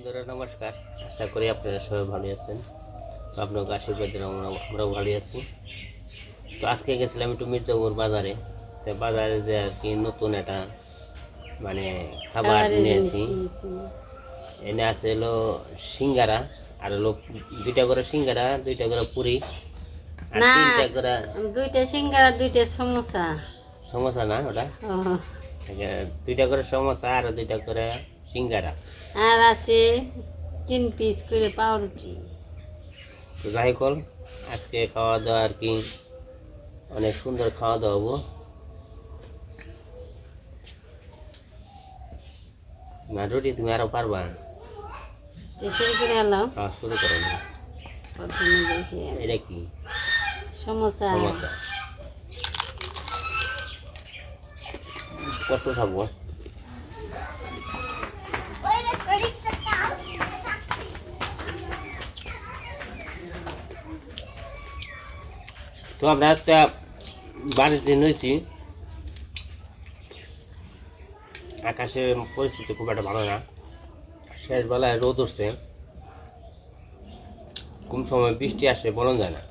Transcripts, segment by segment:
বন্ধুরা নমস্কার। আশা করি আপনারা সবাই ভালো আছেন। তো আপনাকে আশীর্বাদের আমরা আমরাও ভালো আছি। তো আজকে গেছিলাম একটু মির্জাপুর বাজারে। তো বাজারে যে আর কি নতুন একটা মানে খাবার নিয়েছি। এনে আছে হলো সিঙ্গারা আর হলো দুইটা করে সিঙ্গারা দুইটা করে পুরি আর তিনটা করে দুইটা সিঙ্গারা দুইটা সমোসা। সমোসা না ওটা? দুইটা করে সমোসা আর দুইটা করে সিঙ্গারা। আর আছে তিন পিস করে পাউরুটি। তো যাই হোক আজকে খাওয়া দাওয়া আর কি অনেক সুন্দর খাওয়া দাওয়া হব। না রুটি তুমি আরও পারবা? শুরু করে এলাম খাওয়া শুরু করো এটা কি? সমোসা। সমস্যা কত থাকব তো আমরা একটা বাড়িতে নিয়েছি। আকাশের পরিস্থিতি খুব একটা ভালো না। শেষ বেলায় রোদ উঠছে। কোন সময় বৃষ্টি আসে বলা যায় না।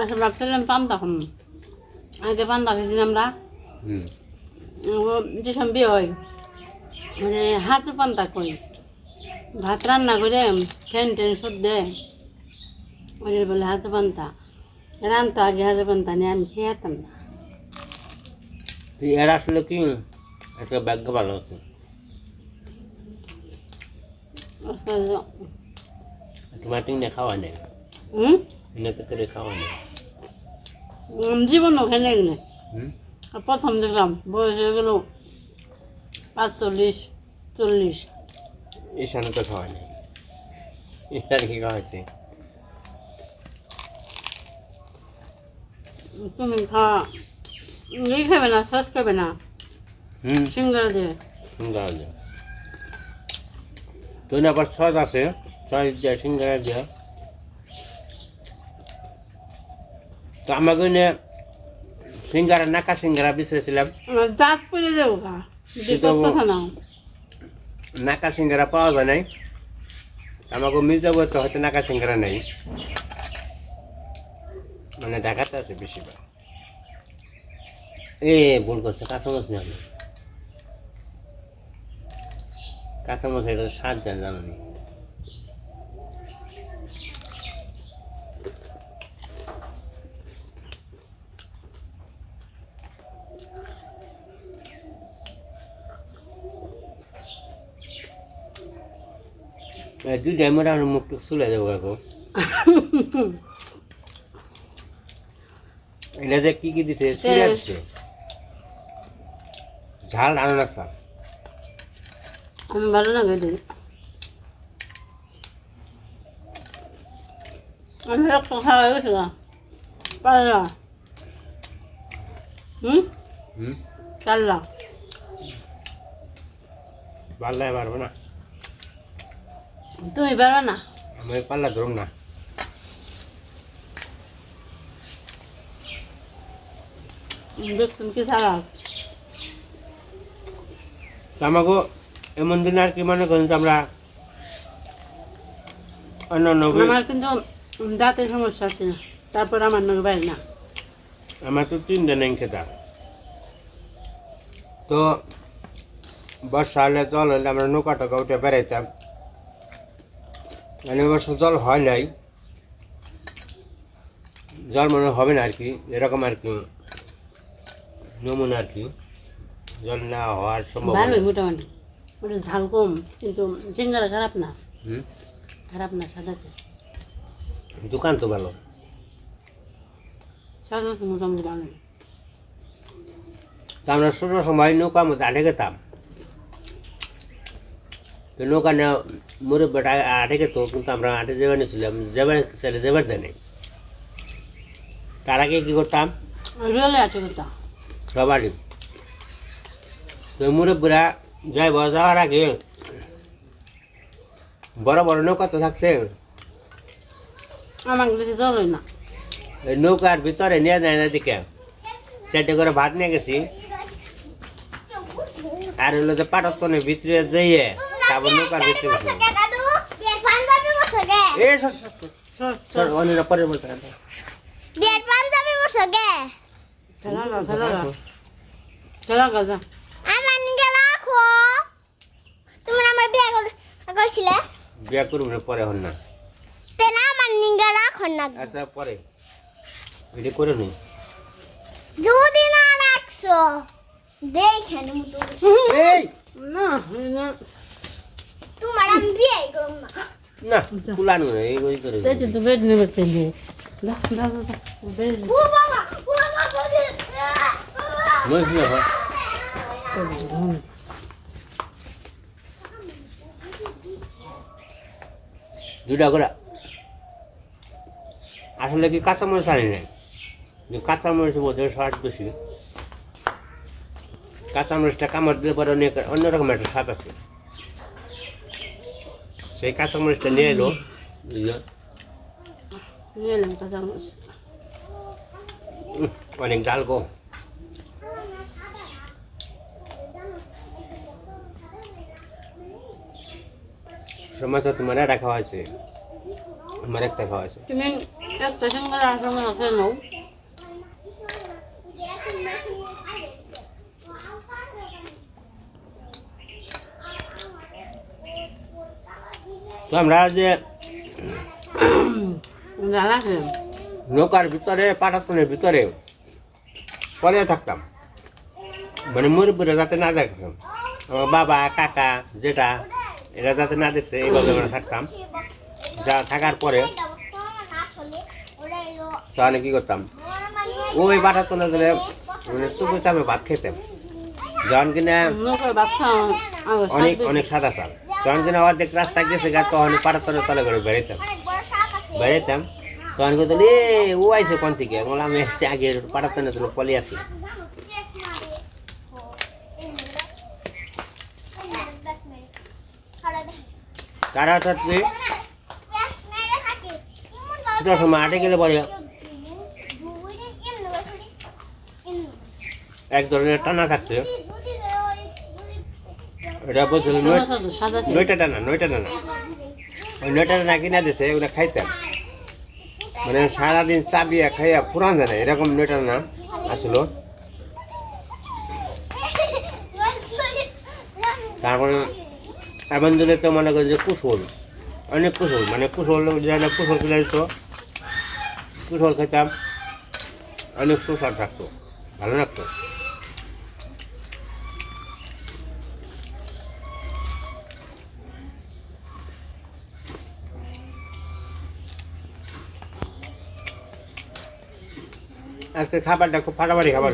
আচ্ছা ভাবছিলাম পান্তা খাম আগে পান্তা খেয়েছিলাম আমরা হুম। যে সব বিয়ে হয় মানে হাঁচু পান্তা কই? ভাত রান্না করে ফ্যান টেন সুদ দে ওদের বলে হাঁচু পান্তা। রান্তা আগে হাঁচু পান্তা নিয়ে আমি খেয়ে যেতাম না। তো এর আসলে কি? আজকে ভাগ্য ভালো আছে। তোমার তিনটে খাওয়া নেই? হুম? এনে তো করে খাওয়া নেই। ওখানে গেলে প্রথম দেখলাম বয়স হয়ে গেল পাঁচচল্লিশ চল্লিশ। ঈশানে তো খাওয়া নেই। ঈশান কি খাওয়াচ্ছে তুমি খাওয়া ই খাবে না সস খাবে না। হুম। সিঙ্গারা দিয়ে। সিঙ্গারা দেওয়া তো আবার ছজ আছে ছয় দিয়ে সিঙ্গারা দেওয়া তো আমাকে সিঙ্গারা নাকা সিঙ্গারা বিছেছিলাম দাঁত পড়ে যাব বিকজ না নাকা সিঙ্গারা পাওয়া যায় নাই। আমাকে মির্জাপুর তো হয়তো নাকা সিঙ্গারা নেই। মানে ঢাকাতে আছে বেশিরভাগ। এ, ভুল করছে কাঁচামচ নেই কাঁচামচ এটা সাত জানো নি এই দুইটাই মোটামুটি মুখটুক চলে যাব কাকু এটা যে কি কি দিছে সিরা দিছে ঝাল আনারস চাল আমি ভালো লাগে আমি খাওয়া হয়ে গেছে গা। পাল্লা হুম? হুম। পাল্লা পাল্লায় পারব না। তুমি পারবে না। আমি পাল্লা ধরুম না। দেখছেন কি তো আমাকে এমন দিন আর কি মনে করেন আমরা অন্য অন্য আমার কিন্তু দাঁতের সমস্যা আছে তারপর আমার নগে বাইরে না। আমার তো তিনটে নেই খেতা। তো বর্ষা হলে জল হলে আমরা নৌকা টোকা উঠে বেড়াইতাম। মানে বর্ষা জল হয় নাই। জল মনে হবে না আর কি এরকম আর কি নমুনা আর কি জল না হওয়ার সম্ভব ভালোই মোটামুটি। ওটা ঝাল কম কিন্তু সিঙ্গারা খারাপ না। হুম? খারাপ না সাদা আছে। দোকান তো ভালো। সাদা মোটামুটি ভালো আমরা ছোট সময় নৌকার মধ্যে আটে গেতাম। তো নৌকা নেওয়া মুরব্বীটা আটে গেত কিন্তু আমরা আটে যাবার নিয়েছিলাম যাবার ছেলে যাবার দেয় নাই তার আগে কী করতাম? রেলে আছে কথা সবারই। তো মুরব্বীরা যাইব যাওয়ার আগে বড় বড় নৌকা তো থাকছে। আমার না। ওই নৌকার ভিতরে নিয়ে যায় না দিকে চারটে করে ভাত নিয়ে গেছি। আর হলো যে পাটাতনের ভিতরে যাইয়ে তারপর নৌকার ভিতরে বসে এ সর সর, সর, সর সর। সর অনেক পরে বলতে হবে। পাঞ্জাবি বসে গে। খেলা গা খেলা গা। খেলা গা আমার নিকে রাখো। তুমি আমার বিয়ে করছিলে বিয়া করব না পরে হন না। তেনা আমার নিকে রাখো না আচ্ছা পরে। এটা করে নি। যদি না রাখছো দেখেন মতো এই! না না। তোমার আমি বিয়ে করব না। না কুলানো না এই ওই করে দেখছি তো বেড নেবে চেঞ্জে দা দা দা বেড ও বাবা ও বাবা মহিষ না দুটা করে। আসলে কি কাঁচামরিচ আনি নাই? যে কাঁচামরিচের মধ্যে স্বাদ বেশি। কাঁচামরিচটা কামড় দিলে পরে অনেক অন্যরকম একটা স্বাদ আছে। সেই কাঁচামরিচটা নিয়ে এলো নিয়ে এলাম কাঁচামরিচ অনেক ডাল গো সমস্যা তোমার একটা খাওয়া আছে আমার একটা খাওয়া আছে তুমি একটা সঙ্গে আসলে আছে নাও তো আমরা যে নৌকার ভিতরে পাটাতনের ভিতরে পরে থাকতাম। মানে মুরব্বীরা যাতে না দেখতাম। আমার বাবা কাকা যেটা এরা যাতে না দেখছে এইভাবে আমরা থাকতাম। যা থাকার পরে তাহলে কি করতাম? ওই পাটাতনে দিলে মানে চুপে চাপে ভাত খেতাম। যখন কিনা অনেক অনেক সাদা সাল যখন কিনা অর্ধেক রাস্তা গেছে গা তখন পাটাতনে তলে করে বেড়াইতাম। বেড়াইতাম তখন কিন্তু এ ও আইসে কোন থেকে? বললাম, আমি এসছি আগে পাটাতনে তুলে পলি আসি তারা থাকবে ছোটোর সময় আটে গেলে পরে এক ধরনের টানা থাকছে এটা বলছিল তো নয়টা টানা নয়টা টানা ওই নয়টা টানা কিনা দিছে ওগুলো খাইতাম। মানে সারাদিন চাবিয়া খাইয়া পুরান জানে এরকম নয়টা টানা আসলো। তারপরে দিলে তো মনে করি যে কুশল অনেক কুশল মানে কুশল যেন কুশল কিনে দিত। কুশল খেতাম অনেক সুস্বাদ থাকতো ভালো লাগতো। আজকে খাবারটা খুব ফাটাফাটি খাবার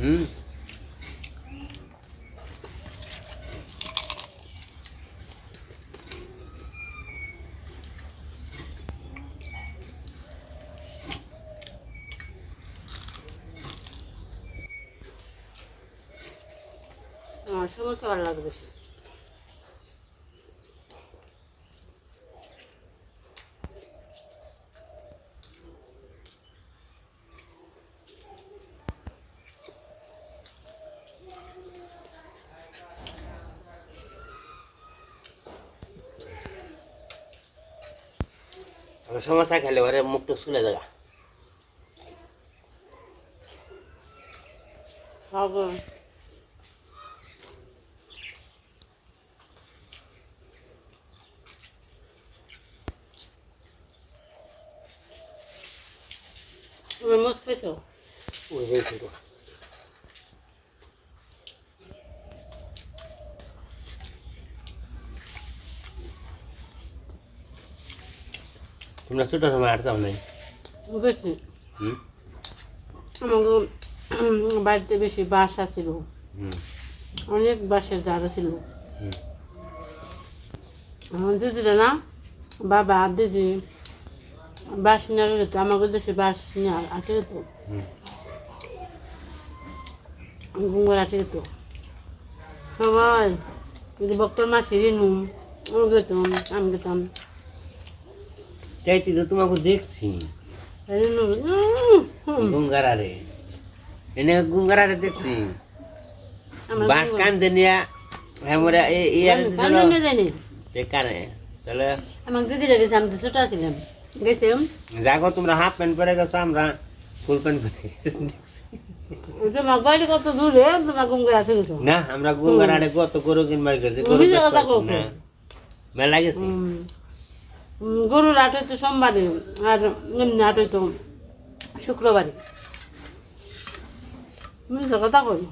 হুম আমার সমস্যা ভালো লাগে বেশি আর সমস্যা খেলে ওরে মুখটা শুলে যাগা খাব তুমি খেয়েছো ওই হয়েছে তোমরা ছোট সময় আটতাম নাই। বেশি হুম? আমাকে বাড়িতে বেশি বাসা ছিল অনেক বাসের জারও ছিল। আমার দিদিরা না বাবা আর দিদি বাস নিয়ে আগে যেত আমাকে দেশে বাস নিয়ে আটকে যেত গুঙ্গার আটকে যেত সবাই যদি বক্তর মাসি রেনু ও গেতাম আমি গেতাম। চাইতে তো তোমাকে দেখছি। গুঙ্গারারে। এনে গুঙ্গারারে দেখছি। বাস কান্দে নিয়ে হ্যাঁ মোরা এই ইয়ার তে কানে তাহলে আমার দিদিরা গেছে আমি তো ছোট ছিলাম গেছে যাগো তোমরা হাফ প্যান্ট পরে গেছো আমরা ফুল প্যান্ট পরে তোমার বাড়ি কত দূরে তোমার করে না আমরা গঙ্গার আড়ে কত গরু কিনবার গেছি গরু না। মেলা গেছি। গরুর আট হইতো সোমবারে আর এমনি আট হইতো শুক্রবারে। তুমি কথা কই?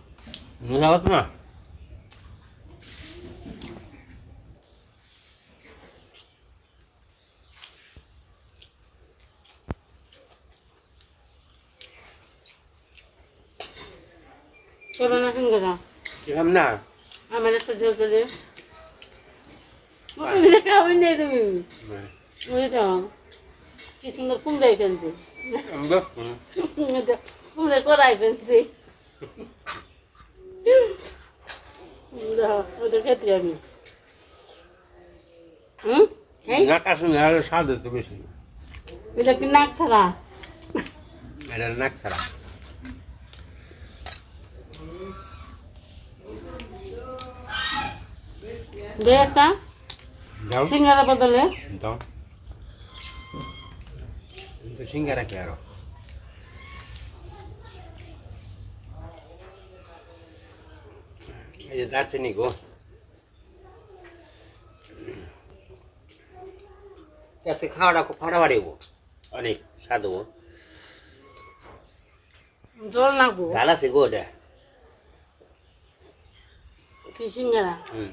না। আমার একটা দেও কি সুন্দর কুমড়াই ফেলছে কুমড়ে করাই ফেলছে ওটা খেতে আমি হুম নাকা শুনে আরও স্বাদ হতো বেশি এটা কি নাক ছাড়া এটা নাক ছাড়া দে একটা দাও সিঙ্গারা বদলে? দাও। সিঙ্গারা কে আরও। এই যে দারচিনি গো। আজকে খাওয়াটা খুব ফাটাফাটি হব অনেক স্বাদ হব জল নাকবো ঝাল আছে গো ওটা। কি সিঙ্গারা? হুম।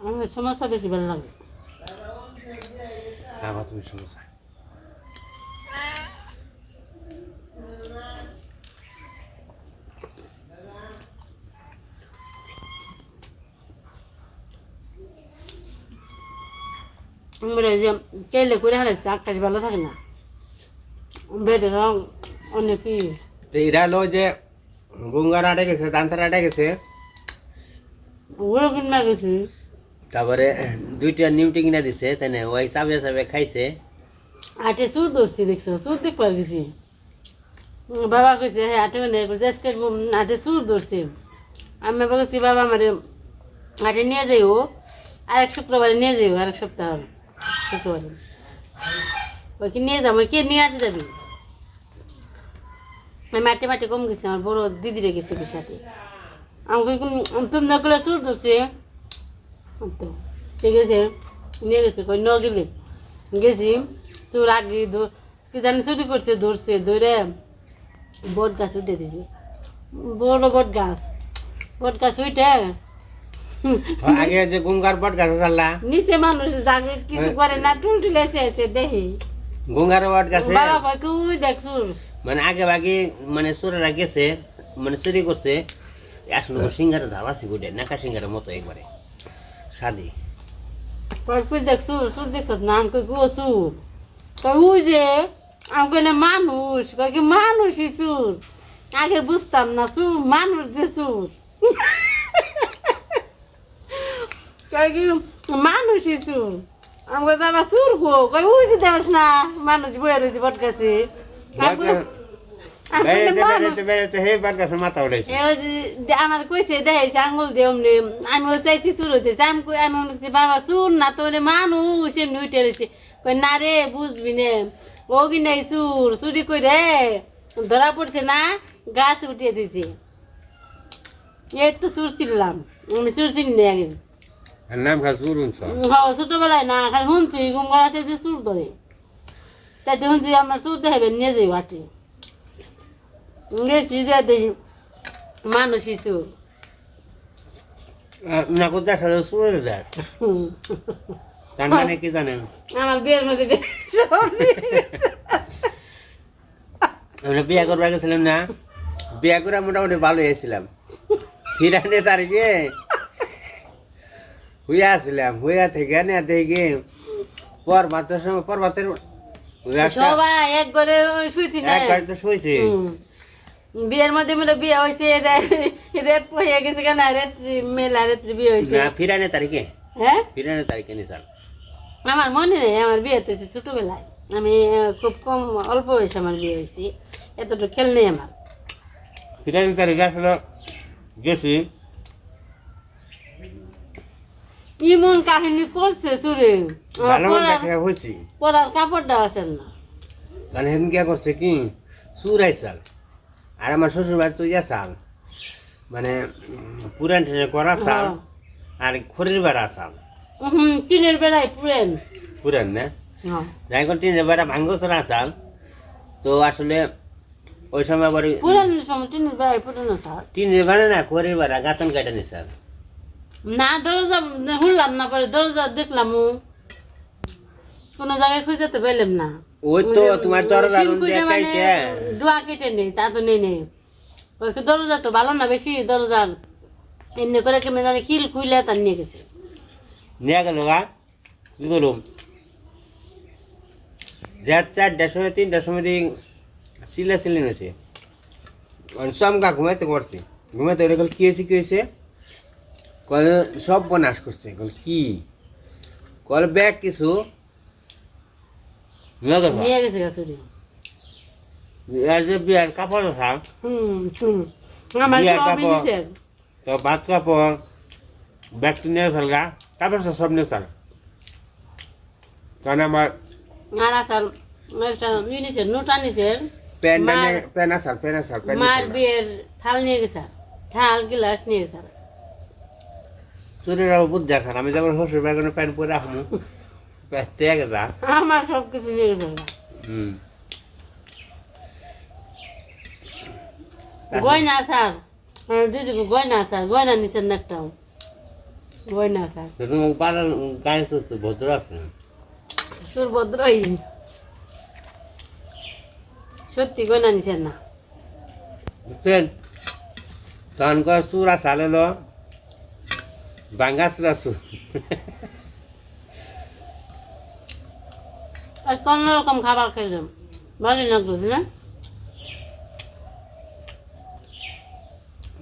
আমার সমস্যা বেশি ভালো লাগে। খাবা তুমি সমস্যা। আমরা যে কেলে করে হারাইছে আকাশ ভালো থাকে না। বেটে রং অনেক কি? তো এরা হলো যে গঙ্গার আটে গেছে দান্তার আটে গেছে। ওগুলো কিনবা গেছি। তারপরে, দুইটা নিউটি কিনা দিছে তাই না ওই চাবে চাবে খাইছে। আটে সুর ধরছি, দেখছ? সুর দেখবার গেছি। বাবা কইছে হ্যাঁ আটে মানে আজকে আটে সুর ধরছে। আমি বাবা কইছি, বাবা আমার, আটে নিয়ে যাইও। আরেক শুক্রবারে নিয়ে যাইও, আরেক সপ্তাহ শুক্রবারে। ওই কি নিয়ে যাব? কে নিয়ে আটে যাবি? আমি মাঠে মাঠে কম গেছি, আমার বড় দিদিরে গেছে বিষাটে আমি কই, কোন তুমি না করলে চুর ধরছে? তো ঠিক আছে? নিয়ে গেছে কই ন গেলে গেছি চোর আগে কি জানি চুরি করছে ধরছে ধরে বট গাছ উঠে দিছে। বড় বট গাছ। বট গাছ উঠে। আগে যে গঙ্গার বট গাছে চাল্লা নিচে মানুষ যাকে কিছু করে না টুলটি লেছে আছে দেখি। গঙ্গার বট গাছে বাবা কুই দেখ চুর? মানে আগে ভাগে মানে চোরেরা গেছে মানে চুরি করছে। আসলে সিঙ্গারা ঝাল আছে গুটে নাকা সিঙ্গারের মতো একবারে। স্বাদি কই কুই দেখ চুর চুর দেখছ? না আমি কই গো চুর কই যে আমি কই না মানুষ। কই কি মানুষই চুর আগে বুঝতাম না চুর মানুষ যে চুর কই কি মানুষই চুর আমি কই বাবা চুর গো? কই উই যে দেখ না মানুষ বয়ে রয়েছে বট গাছে আমার কইছে দেখাইছে আঙুল দিয়ে অমনি আমি চাইছি চুর হইতে আমি কই আমি বাবা চুর না তোরে মানুষ এমনি উঠে রয়েছে কই না রে বুঝবি নে ও কি নাই চুর চুরি কই রে ধরা পড়ছে না গাছ উঠিয়ে দিছে এই তো চুর ছিলাম চুর চিনি না আগে নাম খা ছোটবেলায় না খালি শুনছি গঙ্গারাতে যে চুর ধরে তাইতে শুনছি আপনার চুর দেখাবেন নিয়ে যাই বাটি গেছি যে দেখি মানুষই চুর না কোথায় আসলে যায় তার মানে কি জানেন আমার বিয়ের মধ্যে বে- সব দিয়ে- আমরা বিয়ে করবার গেছিলাম না বিয়ে করে মোটামুটি ভালো হয়েছিলাম ফিরানে তারিখে হুইয়া আসলাম হুইয়া থেকে না থেকে পরবাতের সময় পরবাতের সবাই এক ঘরে একবার তো শুয়েছে। বিয়ের মধ্যে মনে বিয়ে হয়েছে রে- রেত হয়ে গেছে কেন? রাত্রি মেলা রাত্রি বিয়ে হয়েছে। না ফিরানে তারিখে? হ্যাঁ? বিরিয়ানি তারিখে নি চাল আমার মনে নেই আমার বিয়ে হতেছে ছোটোবেলায়। আমি খুব কম অল্প বয়সে আমার বিয়ে হয়েছি এতটুকু খেল নেই আমার। বিরিয়ানি তারিখে আসলে গেছি। ইমন কাহিনী করছে চুরে। পরার কাপড়টা আছে না। কারণ সেদিন কে করছে কি? চুরাই চাল আর আমার শ্বশুর বাড়ি তো ইয়া চাল। মানে পুরান ট্রেনে করা চাল হ্যাঁ। আর খড়ির বেড়া চাল। হুম টিনের বেড়ায় পুরেন। পুরান না? হ্যাঁ। যাই কোন টিনের বেড়া ভাঙ্গ চলা। চাল তো আসলে ওই সময় আবার পুরানোর সময় টিনের বেড়ায় পুরানো স্যার টিনের বেড়া না খড়ির বেড়া গাতন কাটা নি চাল। না দরজা শুনলাম না পরে দরজা দেখলাম কোনো জায়গায় খুঁজে তো পেলাম না। ওই তো তোমার দরজা মানে ডোয়া কেটে নেই তা তো নেই নেই। ওই দরজা তো ভালো না বেশি দরজার এমনি করে কেমনি জানি কিল খুইলে তার নিয়ে গেছে। নিয়ে গেল গা কি করুম? রাত চারটার সময় তিনটার সময় দিকে সিলা সিলি নেছে। চমকা ঘুমাইতে করছে ঘুমাইতে ওটা কি হয়েছে কি হয়েছে? কল সব বনাশ করছে কল কি? কল ব্যাগ কিছু নিয়ে গেছে গাছুরি আর যে বিয়ার কাপড় থাক হুম হুম। আমার সবই। নিছে। তো ভাত কাপড় ব্যাগটি নিয়ে চাল গা কাপড় সব নিয়ে চাল কারণ আমার আর আসার একটা ই নিছে নোটা নিছে। প্যান্ট আসাল প্যান্ট আসাল প্যান্ট মার বিয়ের থাল নিয়ে গেছে থাল গিলাস নিয়ে গেছে চুরির বুদ্ধি দেখান আমি যখন শ্বশুর বাড়ি প্যান্ট পরে রাখব আমার সব কিছু নিয়ে গেছে হুম। গয়না স্যার দিদি গয়না স্যার গয়না নিছেন না একটাও। গয়না স্যার। পাড়ার গায়ে তো ভদ্র আছে সুরভদ্রই সত্যি গয়না নিছেন না। বুঝছেন? তখন কর চুরা সালে লো বাঙ্গা চুরা চুর আজকে অন্যরকম খাবার খেলাম ভালো লাগতো না?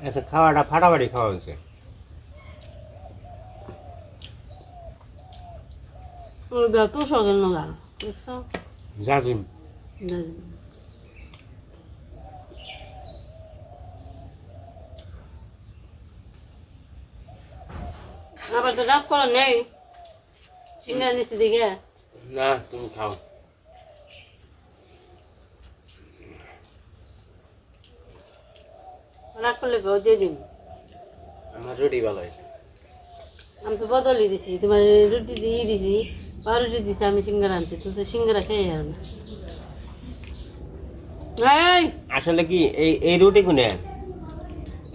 আচ্ছা খাওয়াটা ফাটাফাটি খাওয়া হয়েছে? তো না আবার তো রাগ করা নেই। সিঙ্গার নিচে দিকে না তুমি খাও। রাগ করলে গো দিয়ে দিন আমার রুটি ভালো হয়েছে। আমি তো বদলই দিছি তোমার রুটি দিয়ে দিছি পাউরুটি দিছি আমি সিঙ্গারা আনছি তুই তো সিঙ্গারা খেয়ে আর আসলে কি এই এই রুটি গুনে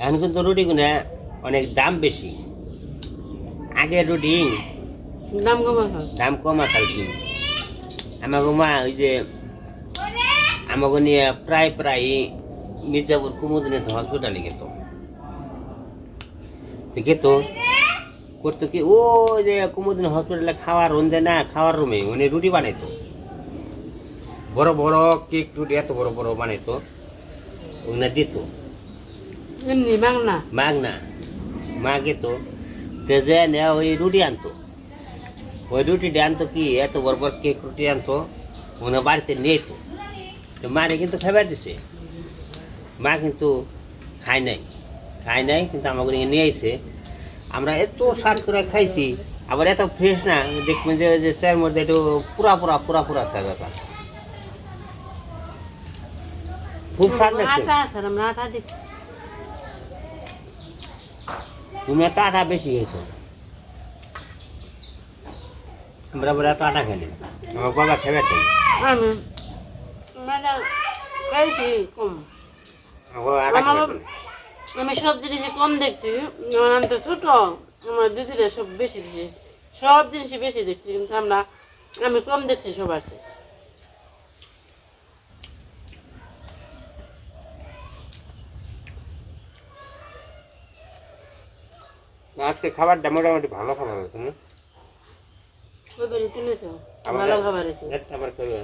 এখন কিন্তু রুটি গুনে অনেক দাম বেশি। আগে রুটি দাম কমা খাও দাম কম আছে আর কি আমাকে মা ওই যে আমাকে নিয়ে প্রায় প্রায় মির্জাপুর কুমুদিনে হসপিটালে গেত তো গেত করতো কি ও যে কুমুদিন হসপিটালে খাওয়ার রুম দেয় না খাওয়ার রুমে মানে রুটি বানাইতো বড় বড় কেক রুটি এত বড় বড় বানাইতো ওগুলো দিত এমনি মাং না মাগ না মা গেত তো যে নেয়া ওই রুটি আনতো। ওই রুটিটা আনতো কি এত বড় বড় কেক রুটি আনতো ওনা বাড়িতে নিয়ে তো। মারে কিন্তু খাবার দিছে। মা কিন্তু খায় নাই। খায় নাই কিন্তু আমাকে নিয়ে আইছে। আমরা এত স্বাদ করে খাইছি আবার এত ফ্রেশ না দেখবেন যে যে স্যার মধ্যে একটু পুরা পুরা পুরা পুরা স্যার ব্যাপার। খুব স্বাদ লাগছে। তুমি এত আটা বেশি খেয়েছো। আমরা বলে এত আটা খেলি। আমার বাবা খেবে তো আমি মানে খাইছি কম। তো। আমি সব জিনিসে কম দেখছি। আমার আমি তো ছোট আমার দিদিরা সব বেশি দিছে। সব জিনিসই বেশি দেখছি কিন্তু আমরা আমি কম দেখছি সবার চেয়ে। আজকে খাবারটা মোটামুটি ভালো খাবার না ওই বাড়ি তুলেছ আমার- ভালো খাবার আছে একটা আবার খাবে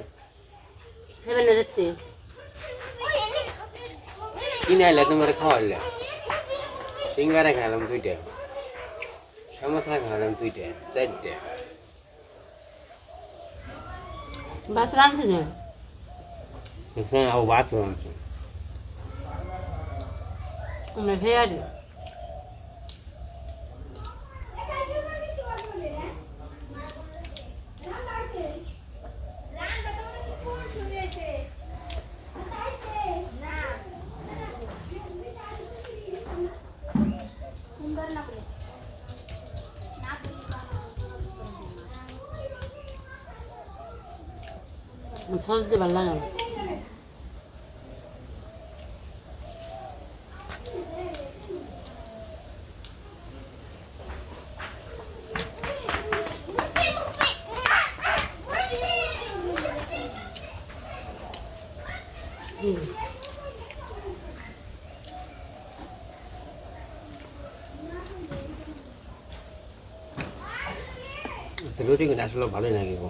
খাবে না রাত্রে কিনে আইলে তোমার খাওয়াইলে। সিঙ্গারা খেলাম দুইটা। সমস্যা খাওয়ালাম দুইটা চারটে। বাস রাঁধছে না? আবার ভাত আনছে আমরা খেয়ে আসি। সস দিয়ে ভালো লাগে আমার। হুম। তো রুটি কিন্তু আসলে ভালোই লাগে গো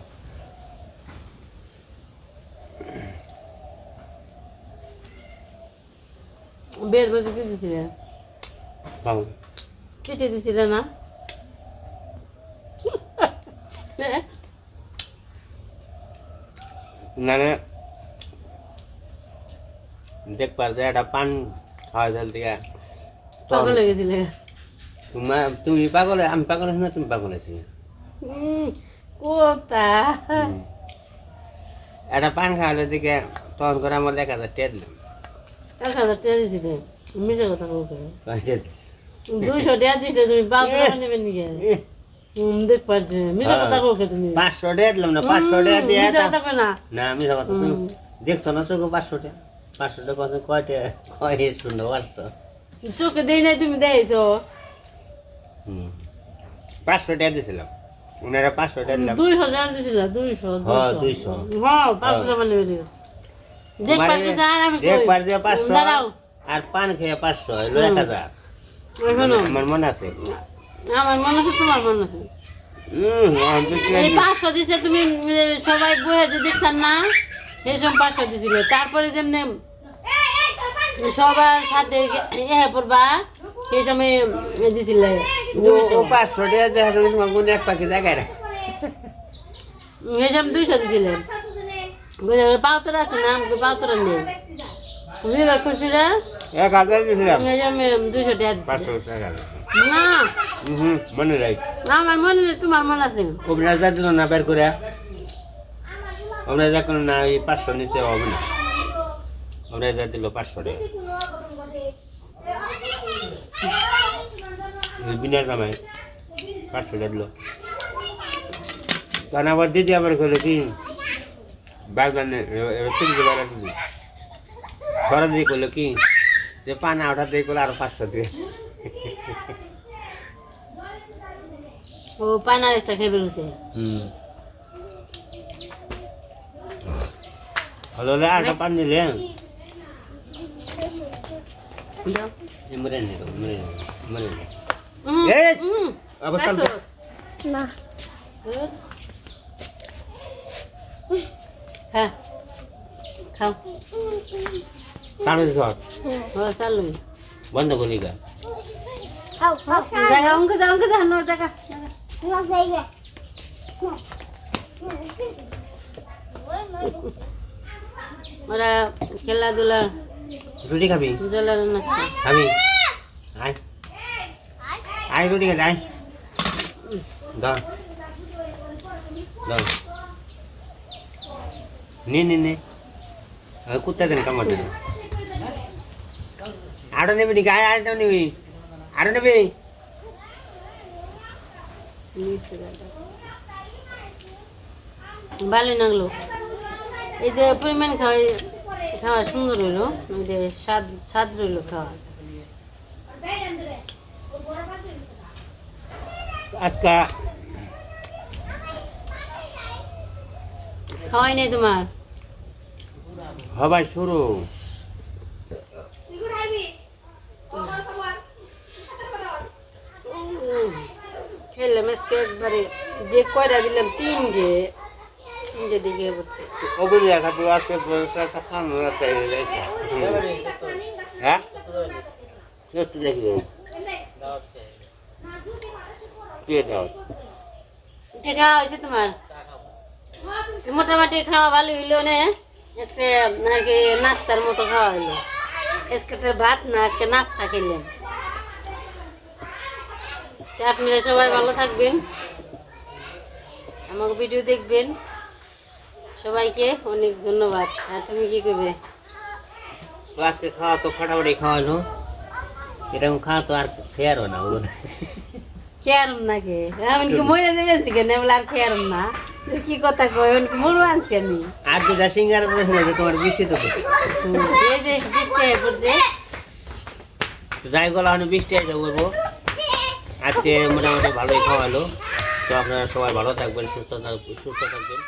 বের মধ্যে কি দিছিলে। কেটে দিছিলে না? না না। দেখ পার যে একটা পান খাওয়া জল দিয়ে পাগল হয়ে গেছিলে তোমার তুমি পাগল আমি পাগল না তুমি পাগল উম, কোথা? একটা পান খাওয়ালে দিকে তখন করে আমার এক হাজার দিলাম। এক হাজার টাকা দিছিলে মিশে কথা বলতে দুইশো টাকা দিতে তুমি পাঁচশো নেবেন নাকি? দেখ পারছি। মিশে কথা বলতে তুমি? পাঁচশো টাকা দিলাম না পাঁচশো টাকা দিয়ে কথা না। না আমি কথা তুমি দেখছ না চোখে পাঁচশো টাকা পাঁচশো টাকা পাঁচশো কয়টা কয় শুনতে পারতো চোখে দেই নাই তুমি দেখেছ হুম। পাঁচশো টাকা দিয়েছিলাম ওনারা পাঁচশো টাকা দুইশো টাকা দুইশো হ্যাঁ, দুইশো। হ্যাঁ পাঁচশো টাকা নেবে দেখ পারছি আর আমি দেখ কই? পার যে পাঁচশো আর পান খেয়ে পাঁচশো এলো এক হাজার। আমার মনে আছে? আমার মনে আছে তোমার মনে আছে। হুম আমি এই পাঁচশো দিছে তুমি সবাই বয়ে যে দেখছেন না পাঁচশো দিছিল। তারপরে যেমনি সবার সাথে এ পড়বা সেই সময় দিছিলে। পাঁচশো টাকা দেখা তোমার কোনো এক পাখি জায়গায় রাখ। সেই সময় দুইশো দিছিলে। পাওতরা আছে না? আমাকে পাওতরা নেই তুমি খুশি রে এক হাজার দিয়েছিলাম দুইশো টাকা না। মনে রাখ আমার মনে নেই তোমার মনে আছে। ওপরে যা দিল না বের করে? ওপরে যা কোনো না এই পাঁচশো নিচে হবে না। ওপরে যা দিল পাঁচশো টাকা। বিনা কামাই পাঁচশো টাকা দিল। কারণ আবার দিদি আবার করল কি? তুমি যে বাগান দিদি ঘরে দিয়ে করল কি? যে পানা ওটা দিয়ে করল আরও পাঁচশো দিয়ে ও পানার একটা খেয়ে বেরোছে হুম। হলো রে আটা পান দিলে। মরে নে মরে নে মরে এই! আবার কাল না হুম। খা খাও। সাড়ে ছয় ও চালু। বন্ধ করি গা খাও খাও। জায়গা অঙ্ক যা অঙ্ক যা নো জায়গা। জায়গা। ওরা খেলাধুলা রুটি খাবি? জলের নাচছে খাবি? আয়। আয় রুটি খাবি আয়। দাও। দাও। নে নে নে কামড় দেন আরও নেবি নাকি আয় আয় নেবি আরও নেবি ভালো লাগল এই যে পরিমাণ খাওয়া খাওয়া সুন্দর হইল ওই যে স্বাদ স্বাদ রইল খাওয়া আজকা খাওয়াই নাই তোমার হবার শুরু। খেললাম আজকে একবারে যে কয়টা দিলাম তিনটে। তিনটে দিকে বসছে ওগুলি দেখা তো আজকে খানো হ্যাঁ সত্যি দেখি দিয়ে দাও। এটা হয়েছে তোমার? মোটামুটি খাওয়া ভালো হইল না? আজকে নাকি নাস্তার মতো খাওয়া হইল। আজকে তোর ভাত না আজকে নাস্তা খেলাম। তো আপনারা সবাই ভালো থাকবেন। আমাকে ভিডিও দেখবেন। সবাইকে অনেক ধন্যবাদ। আর তুমি কি করবে? আজকে খাওয়া তো ফাটাফাটি খাওয়ালো এরকম খাওয়া তো আর ফেয়ারও না ওগুলো খেয়ারম না কে আমি কি মরে যাবেন কেন? বলে আর খেয়ারম না। কি কথা কয়? মরু আনছি আমি। আর দুটা সিঙ্গারা তো যে তোমার বৃষ্টি তো তো। এই যে বৃষ্টি হয়ে পড়ছে। তো যাই গলা আমি বৃষ্টি আসে বলব আজকে মোটামুটি ভালোই খাওয়ালো তো আপনারা সবাই ভালো থাকবেন সুস্থ থাকবেন সুস্থ থাকবেন।